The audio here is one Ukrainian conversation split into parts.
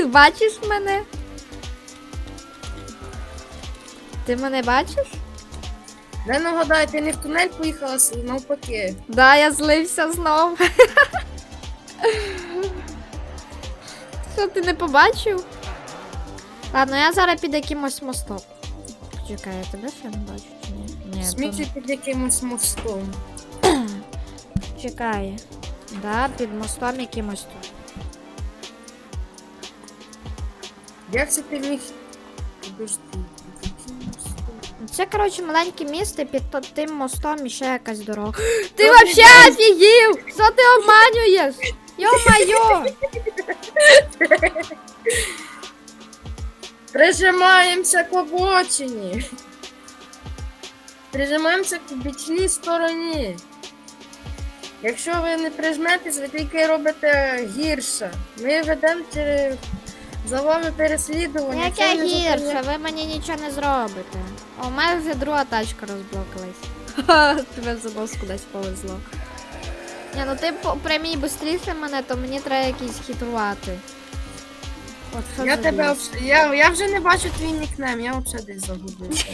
Ти бачиш мене? Ти мене бачиш? Не нагадай, ти не в тунель поїхала, а навпаки. Да, я злився знов. Що ти не побачив? Ладно, я зараз під якимось мостом. Чекай, я тебе ще не бачу чи ні? Ні, то Сміття під якимось мостом. Чекай. Да, під мостом якимось тут. Як це ти міг? Подожди. Ну, Це, коротше, маленьке місто, під то- тим мостом і ще якась дорога. Ти вообще офігів! Що ти обманюєш? Йо-майо! Прижимаємося к обочині. Прижимаємося к бічній стороні. Якщо ви не прижметесь, ви тільки робите гірше. Ми ведемо через за вами переслідування. Яке Це гірше, ви мені нічого не зробите. А у мене вже друга тачка розблокалась. Тебе за нос кудись повезло. Ні, ну ти по прямій быстріше мене, то мені треба якийсь хитрувати. От що Я тебе біс? я, я вже не бачу твій нікнем, я взагалі десь загубився.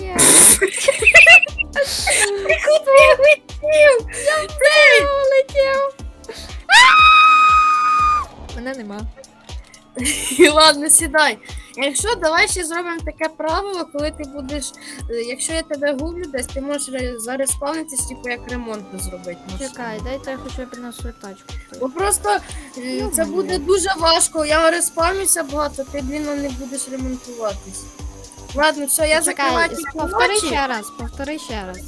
Ні. Куди я летів? Я. Мене нема. Ладно, сідай. Якщо давай ще зробимо таке правило, коли ти будеш. е, Якщо я тебе гублю десь, ти можеш ре- зареспавнитись, типу як ремонт зробити. машину. Чекай, дайте я хоча б на тачку. Бо просто е, це буде дуже важко. Я респавнюся багато, ти, блін, не будеш ремонтуватись. Ладно, все, я закриваю Чекай, тільки повтори ще раз, повтори ще раз.